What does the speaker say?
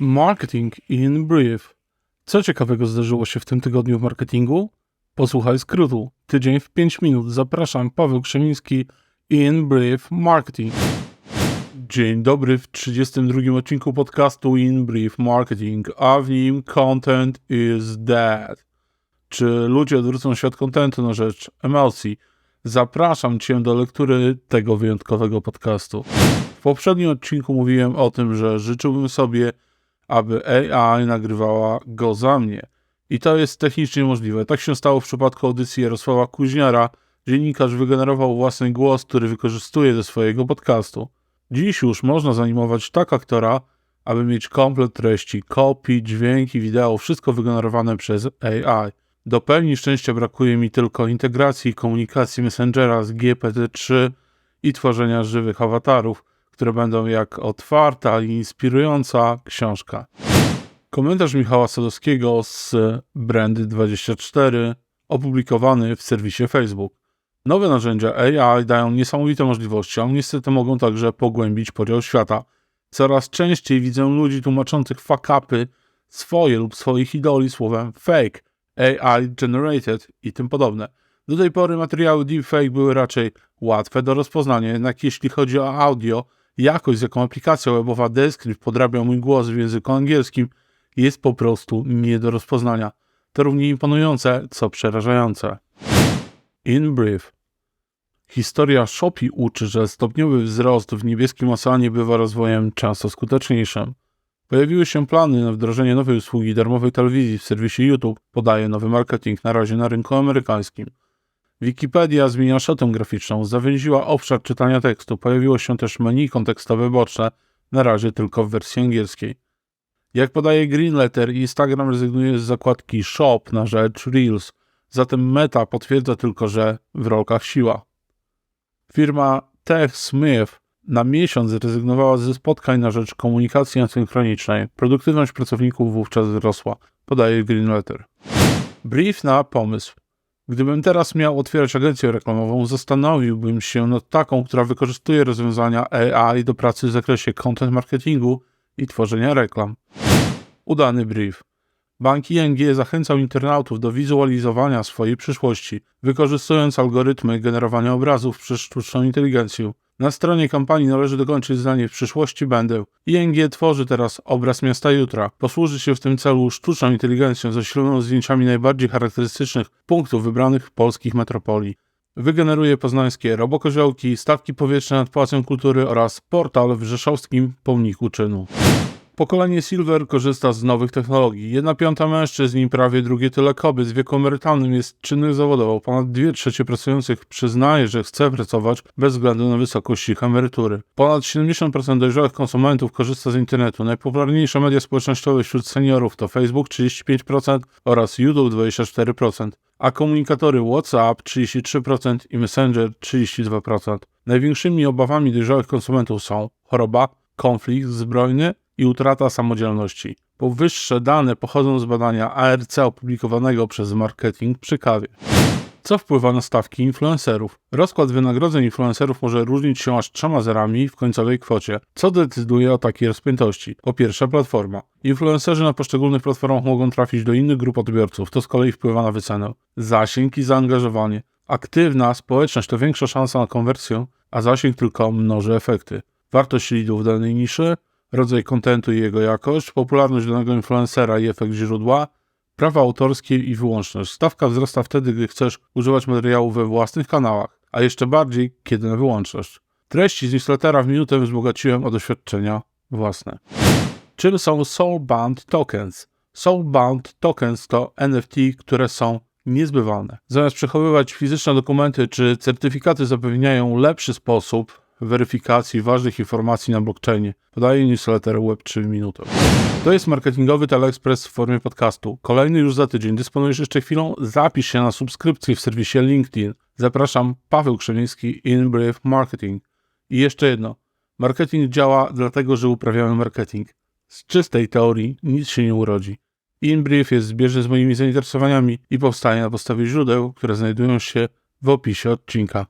Marketing in Brief. Co ciekawego zdarzyło się w tym tygodniu w marketingu? Posłuchaj skrótu. Tydzień w 5 minut. Zapraszam, Paweł Krzemiński, In Brief Marketing. Dzień dobry w 32 odcinku podcastu In Brief Marketing, a w nim Content is Dead. Czy ludzie odwrócą od kontentu na rzecz emocji? Zapraszam Cię do lektury tego wyjątkowego podcastu. W poprzednim odcinku mówiłem o tym, że życzyłbym sobie, aby AI nagrywała go za mnie. I to jest technicznie możliwe. Tak się stało w przypadku audycji Jarosława Kuźniara. Dziennikarz wygenerował własny głos, który wykorzystuje do swojego podcastu. Dziś już można zanimować tak aktora, aby mieć komplet treści, kopii, dźwięki, wideo, wszystko wygenerowane przez AI. Do pełni szczęścia brakuje mi tylko integracji komunikacji Messengera z GPT-3 i tworzenia żywych awatarów, które będą jak otwarta i inspirująca książka. Komentarz Michała Sadowskiego z Brandy24 opublikowany w serwisie Facebook. Nowe narzędzia AI dają niesamowite możliwości, ale niestety mogą także pogłębić podział świata. Coraz częściej widzę ludzi tłumaczących fuck-upy swoje lub swoich idoli słowem fake, AI generated i tym podobne. Do tej pory materiały deepfake były raczej łatwe do rozpoznania, jednak jeśli chodzi o audio, jakość z jaką aplikacja webowa Descript podrabia mój głos w języku angielskim jest po prostu nie do rozpoznania. To równie imponujące, co przerażające. In brief. Historia Shopee uczy, że stopniowy wzrost w niebieskim oceanie bywa rozwojem często skuteczniejszym. Pojawiły się plany na wdrożenie nowej usługi darmowej telewizji w serwisie YouTube, podaje nowy marketing na razie na rynku amerykańskim. Wikipedia zmienia szatę graficzną, zawęziła obszar czytania tekstu, pojawiło się też menu kontekstowe boczne, na razie tylko w wersji angielskiej. Jak podaje Green Letter, Instagram rezygnuje z zakładki Shop na rzecz Reels, zatem Meta potwierdza tylko, że w rolkach siła. Firma TechSmith na miesiąc zrezygnowała ze spotkań na rzecz komunikacji asynchronicznej. Produktywność pracowników wówczas wzrosła, podaje Green Letter. Brief na pomysł. Gdybym teraz miał otwierać agencję reklamową, zastanowiłbym się nad taką, która wykorzystuje rozwiązania AI do pracy w zakresie content marketingu i tworzenia reklam. Udany brief. Bank ING zachęcał internautów do wizualizowania swojej przyszłości, wykorzystując algorytmy generowania obrazów przez sztuczną inteligencję. Na stronie kampanii należy dokończyć zdanie w przyszłości będę. ING tworzy teraz obraz miasta jutra. Posłuży się w tym celu sztuczną inteligencją zasiloną zdjęciami najbardziej charakterystycznych punktów wybranych polskich metropolii. Wygeneruje poznańskie robokoziołki, stawki powietrzne nad Pałacem Kultury oraz portal w rzeszowskim pomniku czynu. Pokolenie Silver korzysta z nowych technologii. Jedna piąta mężczyzn i prawie drugie tyle kobiet w wieku emerytalnym jest czynnych zawodowo. Ponad dwie trzecie pracujących przyznaje, że chce pracować bez względu na wysokość ich emerytury. Ponad 70% dojrzałych konsumentów korzysta z internetu. Najpopularniejsze media społecznościowe wśród seniorów to Facebook 35% oraz YouTube 24%, a komunikatory WhatsApp 33% i Messenger 32%. Największymi obawami dojrzałych konsumentów są choroba, konflikt zbrojny i utrata samodzielności. Powyższe dane pochodzą z badania ARC opublikowanego przez Marketing przy kawie. Co wpływa na stawki influencerów? Rozkład wynagrodzeń influencerów może różnić się aż trzema zerami w końcowej kwocie. Co decyduje o takiej rozpiętości? Po pierwsze, platforma. Influencerzy na poszczególnych platformach mogą trafić do innych grup odbiorców, to z kolei wpływa na wycenę. Zasięg i zaangażowanie. Aktywna społeczność to większa szansa na konwersję, a zasięg tylko mnoży efekty. Wartość lidów danej niszy, rodzaj kontentu i jego jakość, popularność danego influencera i efekt źródła, prawa autorskie i wyłączność. Stawka wzrasta wtedy, gdy chcesz używać materiału we własnych kanałach, a jeszcze bardziej, kiedy na wyłączność. Treści z newslettera w minutę wzbogaciłem o doświadczenia własne. Czym są Soulbound Tokens? Soulbound Tokens to NFT, które są niezbywalne. Zamiast przechowywać fizyczne dokumenty czy certyfikaty zapewniają lepszy sposób weryfikacji ważnych informacji na blockchainie. Podaje newsletter Web 3 minuty. To jest marketingowy teleekspres w formie podcastu. Kolejny już za tydzień. Dysponujesz jeszcze chwilą? Zapisz się na subskrypcję w serwisie LinkedIn. Zapraszam, Paweł Krzemiński, InBrief Marketing. I jeszcze jedno. Marketing działa dlatego, że uprawiamy marketing. Z czystej teorii nic się nie urodzi. InBrief jest zbieżny z moimi zainteresowaniami i powstaje na podstawie źródeł, które znajdują się w opisie odcinka.